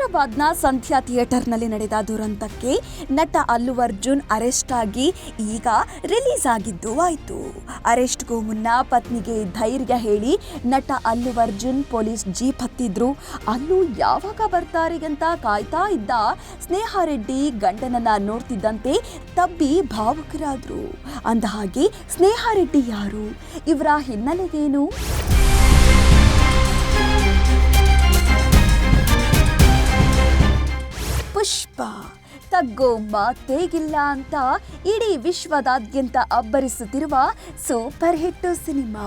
ಹೈದರಾಬಾದ್ನ ಸಂಧ್ಯಾ ಥಿಯೇಟರ್ನಲ್ಲಿ ನಡೆದ ದುರಂತಕ್ಕೆ ನಟ ಅಲ್ಲು ಅರ್ಜುನ್ ಅರೆಸ್ಟ್ ಆಗಿ ಈಗ ರಿಲೀಸ್ ಆಗಿದ್ದು ಆಯಿತು. ಅರೆಸ್ಟ್ಗೂ ಮುನ್ನ ಪತ್ನಿಗೆ ಧೈರ್ಯ ಹೇಳಿ ನಟ ಅಲ್ಲು ಅರ್ಜುನ್ ಪೊಲೀಸ್ ಜೀಪ್ ಹತ್ತಿದ್ರು. ಅಲ್ಲು ಯಾವಾಗ ಬರ್ತಾರೆ ಅಂತ ಕಾಯ್ತಾ ಇದ್ದ ಸ್ನೇಹ ರೆಡ್ಡಿ ಗಂಡನನ್ನ ನೋಡ್ತಿದ್ದಂತೆ ತಬ್ಬಿ ಭಾವುಕರಾದ್ರು. ಅಂದಹಾಗೆ ಸ್ನೇಹ ರೆಡ್ಡಿ ಯಾರು? ಇವರ ಹಿನ್ನೆಲೆಗೇನು? ತಗ್ಗೋ ಮಾತೇಗಿಲ್ಲ ಅಂತ ಇಡೀ ವಿಶ್ವದಾದ್ಯಂತ ಅಬ್ಬರಿಸುತ್ತಿರುವ ಸೂಪರ್ ಹಿಟ್ ಸಿನಿಮಾ.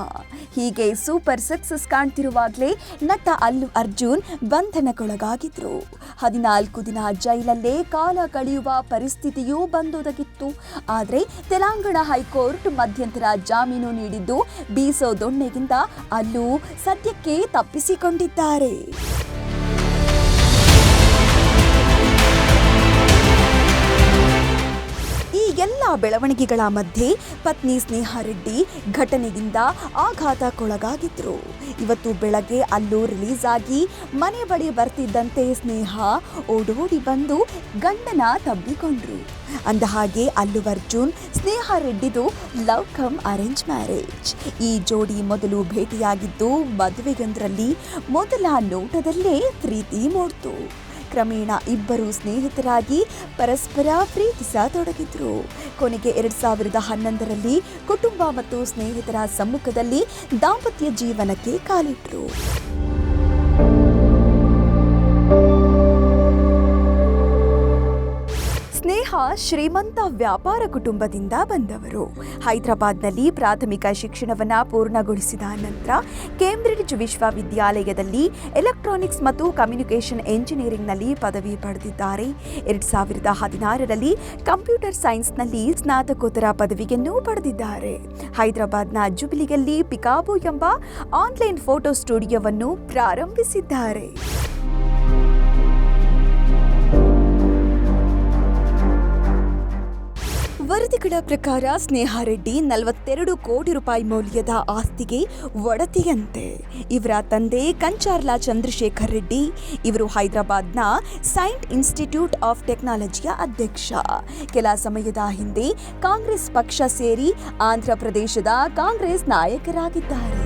ಹೀಗೆ ಸೂಪರ್ ಸಕ್ಸಸ್ ಕಾಣ್ತಿರುವಾಗಲೇ ನಟ ಅಲ್ಲು ಅರ್ಜುನ್ ಬಂಧನಕ್ಕೊಳಗಾಗಿದ್ರು. ಹದಿನಾಲ್ಕು ದಿನ ಜೈಲಲ್ಲೇ ಕಾಲ ಕಳೆಯುವ ಪರಿಸ್ಥಿತಿಯೂ ಬಂದೊದಗಿತ್ತು. ಆದರೆ ತೆಲಂಗಾಣ ಹೈಕೋರ್ಟ್ ಮಧ್ಯಂತರ ಜಾಮೀನು ನೀಡಿದ್ದು ಬೀಸೋ ದೊಣ್ಣೆಗಿಂತ ಅಲ್ಲೂ ಸದ್ಯಕ್ಕೆ ತಪ್ಪಿಸಿಕೊಂಡಿದ್ದಾರೆ. ಬೆಳವಣಿಗೆಗಳ ಮಧ್ಯೆ ಪತ್ನಿ ಸ್ನೇಹ ರೆಡ್ಡಿ ಘಟನೆಯಿಂದ ಆಘಾತಕ್ಕೊಳಗಾಗಿದ್ರು. ಇವತ್ತು ಬೆಳಗ್ಗೆ ಅಲ್ಲೂ ರಿಲೀಸ್ ಆಗಿ ಮನೆ ಬಳಿ ಬರ್ತಿದ್ದಂತೆ ಸ್ನೇಹ ಓಡೋಡಿ ಬಂದು ಗಂಡನ ತಬ್ಬಿಕೊಂಡ್ರು. ಅಂದಹಾಗೆ ಅಲ್ಲು ಅರ್ಜುನ್, ಸ್ನೇಹ ರೆಡ್ಡಿದು ಲವ್ ಕಮ್ ಅರೇಂಜ್ ಮ್ಯಾರೇಜ್. ಈ ಜೋಡಿ ಮೊದಲು ಭೇಟಿಯಾಗಿದ್ದು ಮದುವೆಗಂದ್ರಲ್ಲಿ ಮೊದಲ ನೋಟದಲ್ಲೇ ಪ್ರೀತಿ ಮೂಡ್ತು. ಕ್ರಮೇಣ ಇಬ್ಬರು ಸ್ನೇಹಿತರಾಗಿ ಪರಸ್ಪರ ಪ್ರೀತಿಸತೊಡಗಿದ್ರು ಕೊನೆಗೆ ಎರಡ್ ಸಾವಿರದ ಹನ್ನೊಂದರಲ್ಲಿ ಕುಟುಂಬ ಮತ್ತು ಸ್ನೇಹಿತರ ಸಮ್ಮುಖದಲ್ಲಿ ದಾಂಪತ್ಯ ಜೀವನಕ್ಕೆ ಕಾಲಿಟ್ರು. ಶ್ರೀಮಂತ ವ್ಯಾಪಾರ ಕುಟುಂಬದಿಂದ ಬಂದವರು. ಹೈದರಾಬಾದ್ನಲ್ಲಿ ಪ್ರಾಥಮಿಕ ಶಿಕ್ಷಣವನ್ನು ಪೂರ್ಣಗೊಳಿಸಿದ ನಂತರ ಕೇಂಬ್ರಿಡ್ಜ್ ವಿಶ್ವವಿದ್ಯಾಲಯದಲ್ಲಿ ಎಲೆಕ್ಟ್ರಾನಿಕ್ಸ್ ಮತ್ತು ಕಮ್ಯುನಿಕೇಷನ್ ಎಂಜಿನಿಯರಿಂಗ್ನಲ್ಲಿ ಪದವಿ ಪಡೆದಿದ್ದಾರೆ. ಎರಡು ಸಾವಿರದ ಹದಿನಾರರಲ್ಲಿ ಕಂಪ್ಯೂಟರ್ ಸೈನ್ಸ್ನಲ್ಲಿ ಸ್ನಾತಕೋತ್ತರ ಪದವಿಯನ್ನು ಪಡೆದಿದ್ದಾರೆ. ಹೈದರಾಬಾದ್ನ ಜುಬಿಲಿಯಲ್ಲಿ ಪಿಕಾಬು ಎಂಬ ಆನ್ಲೈನ್ ಫೋಟೋ ಸ್ಟುಡಿಯೋವನ್ನು ಪ್ರಾರಂಭಿಸಿದ್ದಾರೆ. ವರದಿಗಳ ಪ್ರಕಾರ ಸ್ನೇಹಾ ರೆಡ್ಡಿ ನಲವತ್ತೆರಡು ಕೋಟಿ ರೂಪಾಯಿ ಮೌಲ್ಯದ ಆಸ್ತಿಗೆ ಒಡತಿಯಂತೆ. ಇವರ ತಂದೆ ಕಂಚಾರ್ಲಾ ಚಂದ್ರಶೇಖರ್ ರೆಡ್ಡಿ, ಇವರು ಹೈದರಾಬಾದ್ನ ಸೈಂಟ್ ಇನ್ಸ್ಟಿಟ್ಯೂಟ್ ಆಫ್ ಟೆಕ್ನಾಲಜಿಯ ಅಧ್ಯಕ್ಷ. ಕೆಲ ಸಮಯದ ಹಿಂದೆ ಕಾಂಗ್ರೆಸ್ ಪಕ್ಷ ಸೇರಿ ಆಂಧ್ರಪ್ರದೇಶದ ಕಾಂಗ್ರೆಸ್ ನಾಯಕರಾಗಿದ್ದಾರೆ.